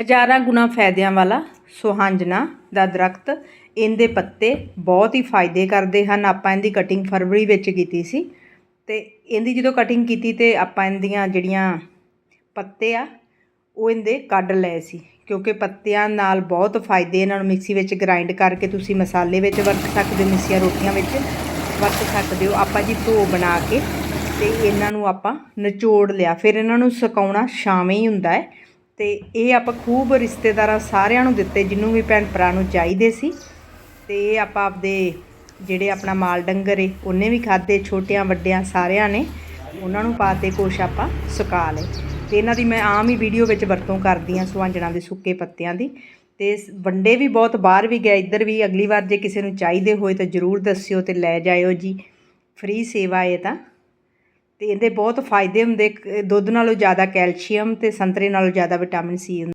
ਹਜ਼ਾਰਾਂ ਗੁਣਾ ਫਾਇਦਿਆਂ ਵਾਲਾ ਸੁਹਾਂਜਣਾ ਦਾ ਦਰਖਤ ਇਹਦੇ ਪੱਤੇ ਬਹੁਤ ਹੀ ਫਾਇਦੇ ਕਰਦੇ ਹਨ। ਆਪਾਂ ਇਹਦੀ ਕਟਿੰਗ ਫਰਵਰੀ ਵਿੱਚ ਕੀਤੀ ਸੀ ਅਤੇ ਇਹਦੀ ਜਦੋਂ ਕਟਿੰਗ ਕੀਤੀ ਤੇ ਆਪਾਂ ਇਹਦੀਆਂ ਜਿਹੜੀਆਂ ਪੱਤੇ ਆ, ਉਹ ਇਹਦੇ ਕੱਢ ਲਏ ਸੀ ਕਿਉਂਕਿ ਪੱਤਿਆਂ ਨਾਲ ਬਹੁਤ ਫਾਇਦੇ ਇਹਨਾਂ ਨੂੰ ਮਿਕਸੀ ਵਿੱਚ ਗ੍ਰਾਈਂਡ ਕਰਕੇ ਤੁਸੀਂ ਮਸਾਲੇ ਵਿੱਚ ਵਰਤ ਸਕਦੇ ਹੋ, ਮਿੱਸੀਆਂ ਰੋਟੀਆਂ ਵਿੱਚ ਵਰਤ ਸਕਦੇ ਹੋ। ਆਪਾਂ ਜੀ ਧੋ ਬਣਾ ਕੇ ਤੇ ਇਹਨਾਂ ਨੂੰ ਆਪਾਂ ਨਿਚੋੜ ਲਿਆ। ਫਿਰ ਇਹਨਾਂ ਨੂੰ ਸੁਕਾਉਣਾ ਛਾਵੇਂ ਹੀ ਹੁੰਦਾ ਹੈ। ਤੇ ਇਹ ਆਪਾਂ ਖੂਬ ਰਿਸ਼ਤੇਦਾਰਾਂ ਸਾਰਿਆਂ ਨੂੰ ਦਿੱਤੇ ਜਿਹਨੂੰ ਵੀ ਭੈਣ ਭਰਾ ਨੂੰ ਚਾਹੀਦੇ ਸੀ। ਤੇ ਇਹ ਆਪਾਂ ਆਪਦੇ ਜਿਹੜੇ ਆਪਣਾ ਮਾਲ ਡੰਗਰ ਏ, ਉਹਨੇ ਵੀ ਖਾਦੇ ਛੋਟਿਆਂ, ਵੱਡਿਆਂ ਸਾਰਿਆਂ ਨੇ। ਉਹਨਾਂ ਨੂੰ ਪਾਤੇ ਕੁਛ ਆਪਾਂ ਸੁਕਾ ਲਏ। ਤੇ ਇਹਨਾਂ ਦੀ ਮੈਂ ਆਮ ਹੀ ਵੀਡੀਓ ਵਿੱਚ ਵਰਤੋਂ ਕਰਦੀ ਹਾਂ ਸੁਹਾਂਜਣਾ ਦੇ ਸੁੱਕੇ ਪੱਤਿਆਂ ਦੀ। ਤੇ ਵੰਡੇ ਵੀ ਬਹੁਤ, ਬਾਹਰ ਵੀ ਗਏ, ਇੱਧਰ ਵੀ। ਅਗਲੀ ਵਾਰ ਜੇ ਕਿਸੇ ਨੂੰ ਚਾਹੀਦੇ ਹੋਏ ਤਾਂ ਜ਼ਰੂਰ ਦੱਸਿਓ ਤੇ ਲੈ ਜਾਇਓ ਜੀ। ਫ੍ਰੀ ਸੇਵਾ ਇਹ ਤਾਂ। ਅਤੇ ਇਹਦੇ ਬਹੁਤ ਫਾਇਦੇ ਹੁੰਦੇ ਦੁੱਧ ਨਾਲੋਂ ਜ਼ਿਆਦਾ ਕੈਲਸ਼ੀਅਮ ਅਤੇ ਸੰਤਰੇ ਨਾਲੋਂ ਜ਼ਿਆਦਾ ਵਿਟਾਮਿਨ ਸੀ ਹੁੰਦਾ